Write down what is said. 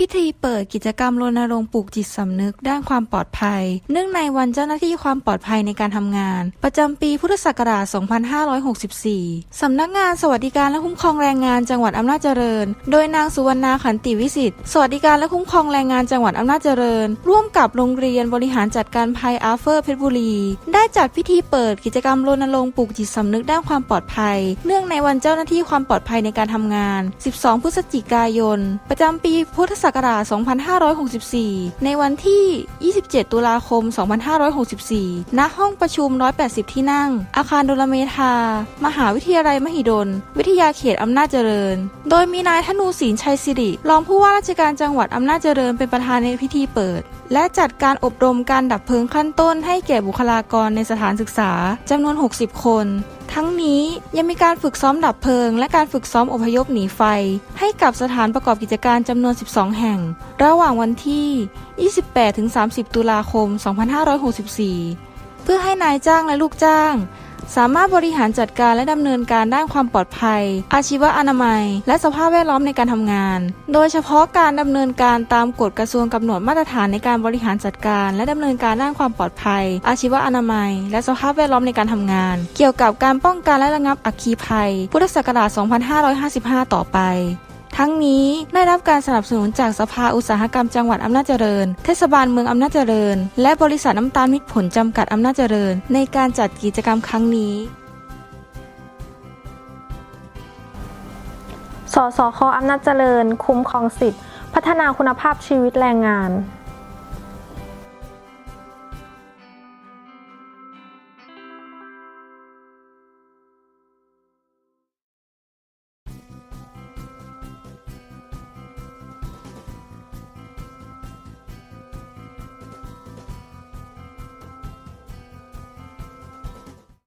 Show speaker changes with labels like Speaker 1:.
Speaker 1: พิธีเปิดกิจกรรมรณรงค์ปลูกจิตสำนึกด้านความปลอดภัย เนื่องในวันเจ้าหน้าที่ความปลอดภัยในการทำงาน ประจำปีพุทธศักราช 2564 สำนักงานสวัสดิการและคุ้มครองแรงงานจังหวัดอำนาจเจริญ โดยนางสุวรรณาขันติวิสิทธิ์สวัสดิการและคุ้มครองแรงงานจังหวัดอำนาจเจริญ ร่วมกับโรงเรียนบริหารจัดการภัยอาเฟอร์เพชรบุรี ได้จัดพิธีเปิดกิจกรรมรณรงค์ปลูกจิตสำนึกด้านความปลอดภัย เนื่องในวันเจ้าหน้าที่ความปลอดภัยในการทำงาน 12 พฤศจิกายน ประจำปีพุทธศัักราช 2564 ในวันที่ 27 ตุลาคม 2564 ณ ห้องประชุม 180 ที่นั่ง อาคารดลเมธา มหาวิทยาลัยมหิดล วิทยาเขตอำนาจเจริญ โดยมีนายธนูศิลชัยสิริ รองผู้ว่าราชการจังหวัดอำนาจเจริญเป็นประธานในพิธีเปิด และจัดการอบรมการดับเพลิงขั้นต้นให้แก่บุคลากรในสถานศึกษาจำนวน 60 คน ทั้งนี้ยังมีการฝึกซ้อมดับเพลิง และการฝึกซ้อมอพยพหนีไฟ ให้กับสถานประกอบกิจการจำนวน 12 แห่ง ระหว่างวันที่ 28-30 ตุลาคม 2564 เพื่อให้นายจ้างและลูกจ้าง สามารถบริหารจัดการและดำเนินการด้านความปลอดภัย อาชีวะอนามัย และสภาพแวดล้อมในการทำงาน โดยเฉพาะการดำเนินการตามกฎกระทรวงกำหนดมาตรฐานในการบริหารจัดการ และดำเนินการด้านความปลอดภัย อาชีวะอนามัย และสภาพแวดล้อมในการทำงาน เกี่ยวกับการป้องกันและระงับอัคคีภัย พุทธศักราช 2555 ต่อไป ทั้งนี้ได้รับการสนับสนุนจากสภาอุตสาหกรรมจังหวัดอำนาจเจริญ เทศบาลเมืองอำนาจเจริญ และบริษัทน้ำตาลมิตรผลจำกัดอำนาจเจริญ ในการจัดกิจกรรมครั้งนี้
Speaker 2: สสคอำนาจเจริญ คุ้มครองสิทธิพัฒนาคุณภาพชีวิตแรงงาน